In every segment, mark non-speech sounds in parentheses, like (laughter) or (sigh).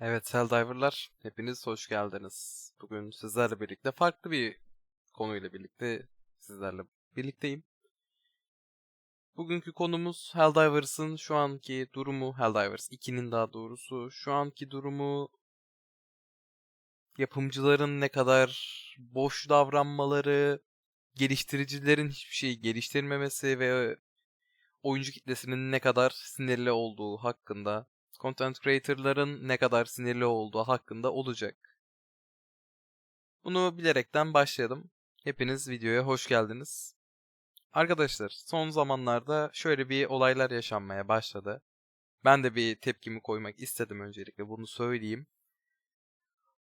Evet Helldiver'lar hepiniz hoş geldiniz. Bugün sizlerle birlikte farklı bir konuyla birlikte sizlerle birlikteyim. Bugünkü konumuz Helldivers'ın şu anki durumu, Helldivers 2'nin daha doğrusu şu anki durumu, yapımcıların ne kadar boş davranmaları, geliştiricilerin hiçbir şeyi geliştirmemesi ve oyuncu kitlesinin ne kadar sinirli olduğu hakkında content creator'ların ne kadar sinirli olduğu hakkında olacak. Bunu bilerekten başlayalım. Hepiniz videoya hoş geldiniz. Arkadaşlar son zamanlarda şöyle bir olaylar yaşanmaya başladı. Ben de bir tepkimi koymak istedim öncelikle bunu söyleyeyim.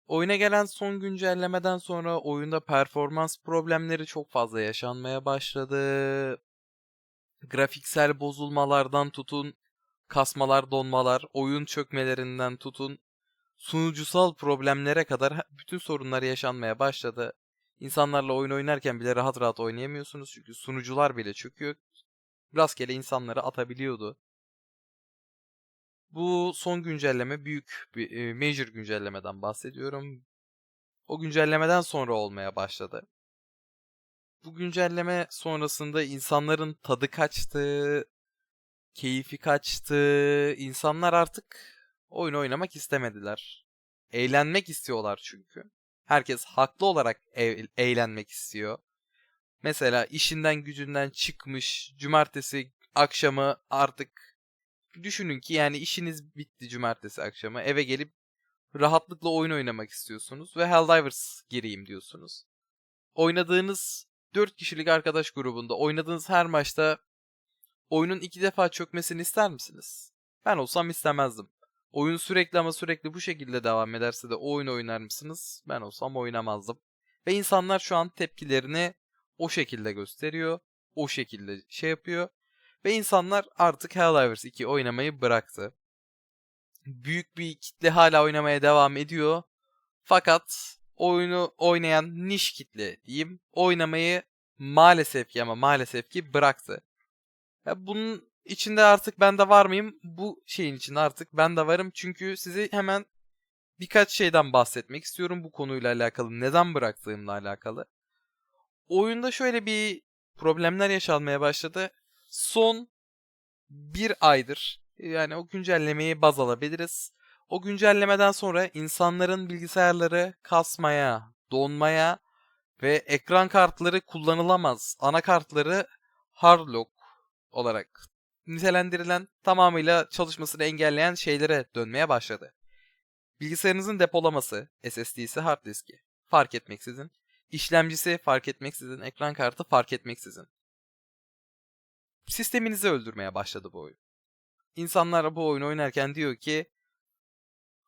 Oyuna gelen son güncellemeden sonra oyunda performans problemleri çok fazla yaşanmaya başladı. Grafiksel bozulmalardan tutun kasmalar, donmalar, oyun çökmelerinden tutun sunucusal problemlere kadar bütün sorunlar yaşanmaya başladı. İnsanlarla oyun oynarken bile rahat rahat oynayamıyorsunuz çünkü sunucular bile çöküyor. Rastgele insanları atabiliyordu. Bu son güncelleme büyük bir e, major güncellemeden bahsediyorum. O güncellemeden sonra olmaya başladı. Bu güncelleme sonrasında insanların tadı kaçtı, keyfi kaçtı. İnsanlar artık oyun oynamak istemediler. Eğlenmek istiyorlar çünkü. Herkes haklı olarak e- eğlenmek istiyor. Mesela işinden gücünden çıkmış cumartesi akşamı artık düşünün ki yani işiniz bitti cumartesi akşamı eve gelip rahatlıkla oyun oynamak istiyorsunuz ve Helldivers gireyim diyorsunuz. Oynadığınız 4 kişilik arkadaş grubunda oynadığınız her maçta oyunun iki defa çökmesini ister misiniz? Ben olsam istemezdim. Oyun sürekli ama sürekli bu şekilde devam ederse de o oyunu oynar mısınız? Ben olsam oynamazdım. Ve insanlar şu an tepkilerini o şekilde gösteriyor. O şekilde şey yapıyor. Ve insanlar artık Helldivers 2 oynamayı bıraktı. Büyük bir kitle hala oynamaya devam ediyor. Fakat oyunu oynayan niş kitle diyeyim oynamayı maalesef ki ama maalesef ki bıraktı. Ya bunun içinde artık ben de var mıyım? Bu şeyin içinde artık ben de varım. Çünkü size hemen birkaç şeyden bahsetmek istiyorum bu konuyla alakalı. Neden bıraktığımla alakalı. Oyunda şöyle bir problemler yaşanmaya başladı. Son bir aydır yani o güncellemeyi baz alabiliriz. O güncellemeden sonra insanların bilgisayarları kasmaya, donmaya ve ekran kartları kullanılamaz. Anakartları hardlock olarak nitelendirilen tamamıyla çalışmasını engelleyen şeylere dönmeye başladı. Bilgisayarınızın depolaması, SSD'si, hard diski fark etmeksizin, işlemcisi fark etmeksizin, ekran kartı fark etmeksizin. Sisteminizi öldürmeye başladı bu oyun. İnsanlar bu oyunu oynarken diyor ki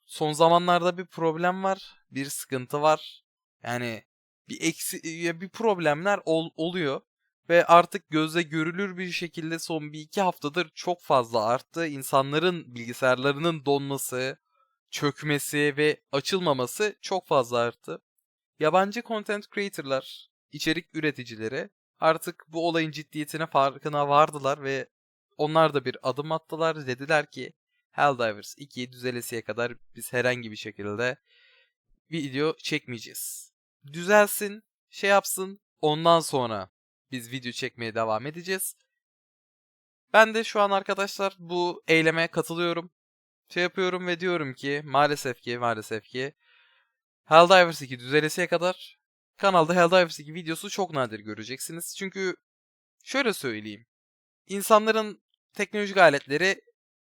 son zamanlarda bir problem var, bir sıkıntı var. Yani bir eksi bir problemler ol, oluyor ve artık gözle görülür bir şekilde son bir iki haftadır çok fazla arttı. İnsanların bilgisayarlarının donması, çökmesi ve açılmaması çok fazla arttı. Yabancı content creator'lar, içerik üreticileri artık bu olayın ciddiyetine farkına vardılar ve onlar da bir adım attılar. Dediler ki Helldivers 2 düzelesiye kadar biz herhangi bir şekilde video çekmeyeceğiz. Düzelsin, şey yapsın, ondan sonra biz video çekmeye devam edeceğiz. Ben de şu an arkadaşlar bu eyleme katılıyorum. Şey yapıyorum ve diyorum ki maalesef ki maalesef ki Helldivers 2 düzelesiye kadar kanalda Helldivers 2 videosu çok nadir göreceksiniz. Çünkü şöyle söyleyeyim. İnsanların teknolojik aletleri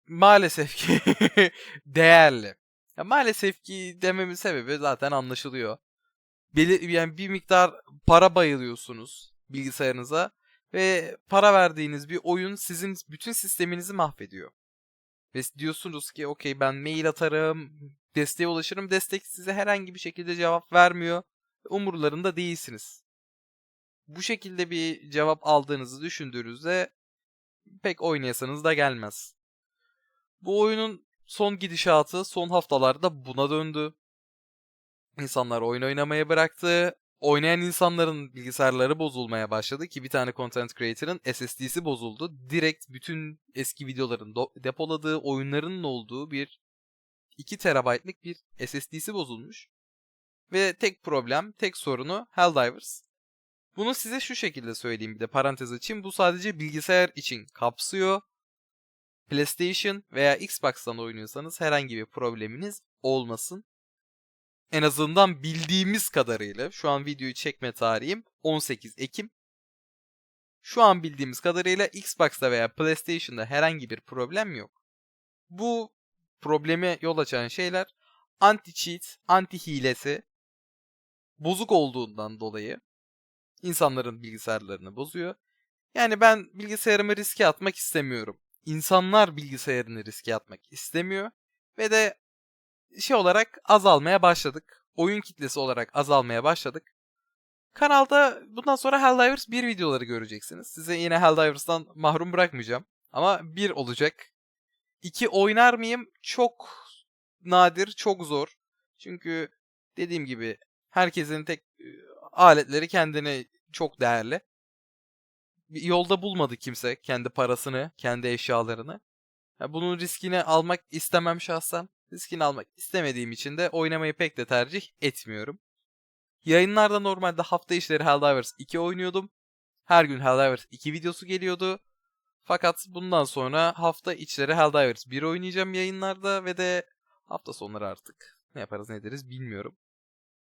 maalesef ki (laughs) değerli. Ya maalesef ki dememin sebebi zaten anlaşılıyor. Belir yani bir miktar para bayılıyorsunuz bilgisayarınıza ve para verdiğiniz bir oyun sizin bütün sisteminizi mahvediyor. Ve diyorsunuz ki okey ben mail atarım, desteğe ulaşırım. Destek size herhangi bir şekilde cevap vermiyor. Umurlarında değilsiniz. Bu şekilde bir cevap aldığınızı düşündüğünüzde pek oynayasanız da gelmez. Bu oyunun son gidişatı son haftalarda buna döndü. İnsanlar oyun oynamaya bıraktı oynayan insanların bilgisayarları bozulmaya başladı ki bir tane content creator'ın SSD'si bozuldu. Direkt bütün eski videoların depoladığı oyunların olduğu bir 2 TB'lık bir SSD'si bozulmuş. Ve tek problem, tek sorunu Helldivers. Bunu size şu şekilde söyleyeyim bir de parantez açayım. Bu sadece bilgisayar için kapsıyor. PlayStation veya Xbox'tan oynuyorsanız herhangi bir probleminiz olmasın. En azından bildiğimiz kadarıyla şu an videoyu çekme tarihim 18 Ekim. Şu an bildiğimiz kadarıyla Xbox'ta veya PlayStation'da herhangi bir problem yok. Bu probleme yol açan şeyler anti-cheat, anti-hilesi bozuk olduğundan dolayı insanların bilgisayarlarını bozuyor. Yani ben bilgisayarımı riske atmak istemiyorum. İnsanlar bilgisayarını riske atmak istemiyor ve de şey olarak azalmaya başladık. Oyun kitlesi olarak azalmaya başladık. Kanalda bundan sonra Helldivers 1 videoları göreceksiniz. Size yine Helldivers'tan mahrum bırakmayacağım. Ama bir olacak. İki oynar mıyım? Çok nadir, çok zor. Çünkü dediğim gibi herkesin tek e, aletleri kendine çok değerli. Yolda bulmadı kimse kendi parasını, kendi eşyalarını. Bunun riskini almak istemem şahsen. Riskini almak istemediğim için de oynamayı pek de tercih etmiyorum. Yayınlarda normalde hafta içleri Helldivers 2 oynuyordum. Her gün Helldivers 2 videosu geliyordu. Fakat bundan sonra hafta içleri Helldivers 1 oynayacağım yayınlarda ve de hafta sonları artık ne yaparız ne ederiz bilmiyorum.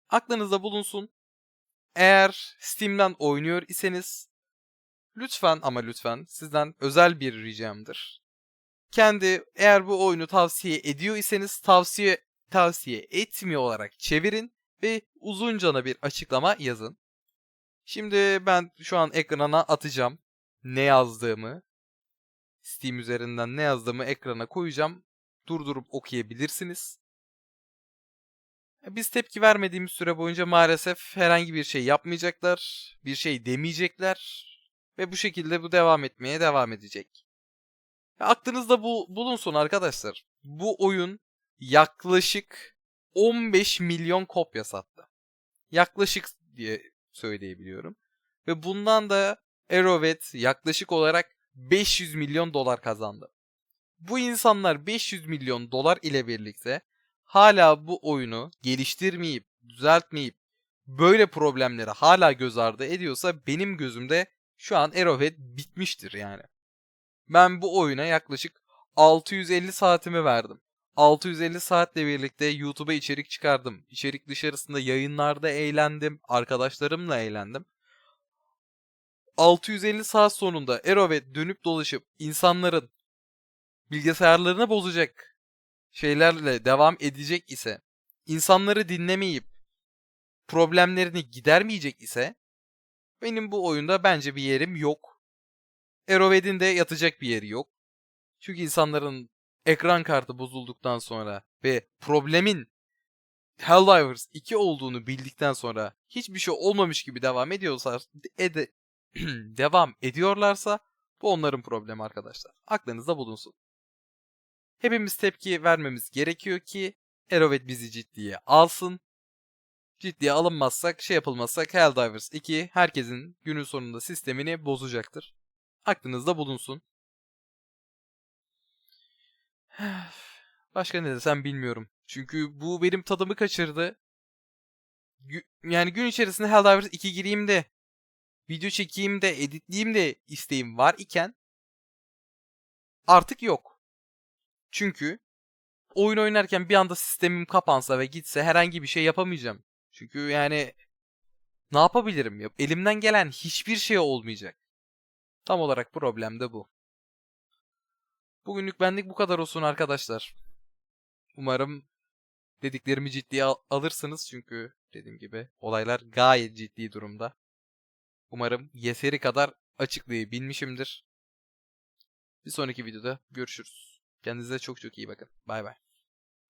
Aklınızda bulunsun. Eğer Steam'den oynuyor iseniz lütfen ama lütfen sizden özel bir ricamdır. Kendi eğer bu oyunu tavsiye ediyor iseniz tavsiye tavsiye etmiyor olarak çevirin ve uzuncana bir açıklama yazın. Şimdi ben şu an ekrana atacağım ne yazdığımı. Steam üzerinden ne yazdığımı ekrana koyacağım. Durdurup okuyabilirsiniz. Biz tepki vermediğimiz süre boyunca maalesef herhangi bir şey yapmayacaklar, bir şey demeyecekler ve bu şekilde bu devam etmeye devam edecek. Aklınızda bu bulunsun arkadaşlar. Bu oyun yaklaşık 15 milyon kopya sattı. Yaklaşık diye söyleyebiliyorum. Ve bundan da Arrowhead yaklaşık olarak 500 milyon dolar kazandı. Bu insanlar 500 milyon dolar ile birlikte hala bu oyunu geliştirmeyip, düzeltmeyip böyle problemleri hala göz ardı ediyorsa benim gözümde şu an Arrowhead bitmiştir yani. Ben bu oyuna yaklaşık 650 saatimi verdim. 650 saatle birlikte YouTube'a içerik çıkardım. İçerik dışarısında yayınlarda eğlendim. Arkadaşlarımla eğlendim. 650 saat sonunda Arrowhead dönüp dolaşıp insanların bilgisayarlarını bozacak şeylerle devam edecek ise, insanları dinlemeyip problemlerini gidermeyecek ise benim bu oyunda bence bir yerim yok. Arrowhead'in de yatacak bir yeri yok. Çünkü insanların ekran kartı bozulduktan sonra ve problemin Helldivers 2 olduğunu bildikten sonra hiçbir şey olmamış gibi devam ediyorsa ede, (clears throat) devam ediyorlarsa bu onların problemi arkadaşlar. Aklınızda bulunsun. Hepimiz tepki vermemiz gerekiyor ki Arrowhead bizi ciddiye alsın. Ciddiye alınmazsak, şey yapılmazsak Helldivers 2 herkesin günün sonunda sistemini bozacaktır. Aklınızda bulunsun. Başka ne desem bilmiyorum. Çünkü bu benim tadımı kaçırdı. yani gün içerisinde Helldivers 2 gireyim de video çekeyim de editleyeyim de isteğim var iken artık yok. Çünkü oyun oynarken bir anda sistemim kapansa ve gitse herhangi bir şey yapamayacağım. Çünkü yani ne yapabilirim? Elimden gelen hiçbir şey olmayacak. Tam olarak problem de bu. Bugünlük benlik bu kadar olsun arkadaşlar. Umarım dediklerimi ciddiye al- alırsınız çünkü dediğim gibi olaylar gayet ciddi durumda. Umarım yeteri kadar açıklayabilmişimdir. Bir sonraki videoda görüşürüz. Kendinize çok çok iyi bakın. Bay bay.